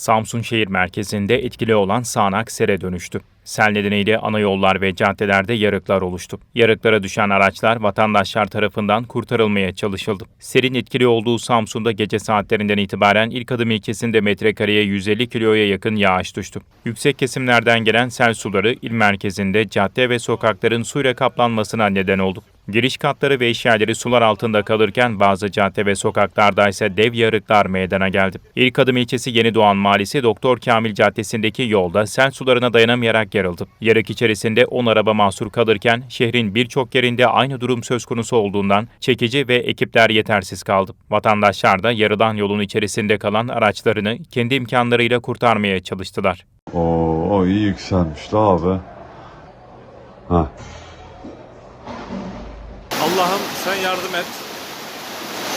Samsun şehir merkezinde etkili olan sağanak sere dönüştü. Sel nedeniyle ana yollar ve caddelerde yarıklar oluştu. Yarıklara düşen araçlar vatandaşlar tarafından kurtarılmaya çalışıldı. Serin etkili olduğu Samsun'da gece saatlerinden itibaren ilk adım ilçesinde metrekareye 150 kiloya yakın yağış düştü. Yüksek kesimlerden gelen sel suları il merkezinde cadde ve sokakların suyla kaplanmasına neden oldu. Giriş katları ve eşyaları sular altında kalırken bazı cadde ve sokaklarda ise dev yarıklar meydana geldi. İlk adım ilçesi Yeni Doğan Mahallesi Doktor Kamil Caddesi'ndeki yolda sel sularına dayanamayarak yarıldı. Yarık içerisinde 10 araba mahsur kalırken şehrin birçok yerinde aynı durum söz konusu olduğundan çekici ve ekipler yetersiz kaldı. Vatandaşlar da yarılan yolun içerisinde kalan araçlarını kendi imkanlarıyla kurtarmaya çalıştılar. Oo, o iyi yükselmişti abi. Ha. Allah'ım sen yardım et.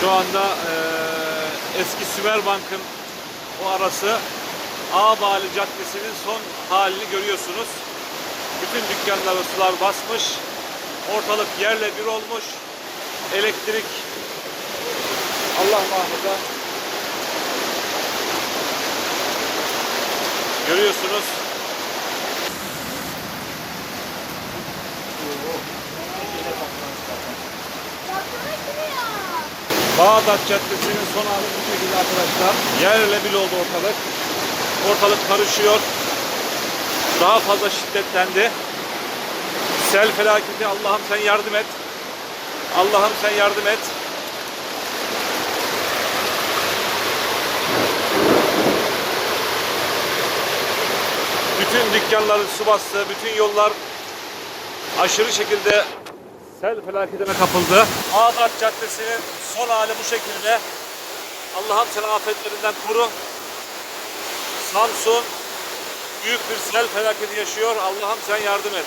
Şu anda eee, eski Sümerbank'ın o arası Ağbali Caddesi'nin son halini görüyorsunuz. Bütün dükkanları sular basmış. Ortalık yerle bir olmuş. Elektrik Allah muhafaza. Görüyorsunuz. Bağdat Caddesi'nin son hali bu şekilde arkadaşlar. Yerle bir oldu ortalık. Ortalık karışıyor. Daha fazla şiddetlendi. Sel felaketi Allah'ım sen yardım et. Allah'ım sen yardım et. Bütün dükkanları su bastı, bütün yollar aşırı şekilde sel felaketine kapıldı. Ağdat Caddesi'nin son hali bu şekilde. Allah'ım seni afetlerinden koru. Samsun büyük bir sel felaketi yaşıyor. Allah'ım sen yardım et.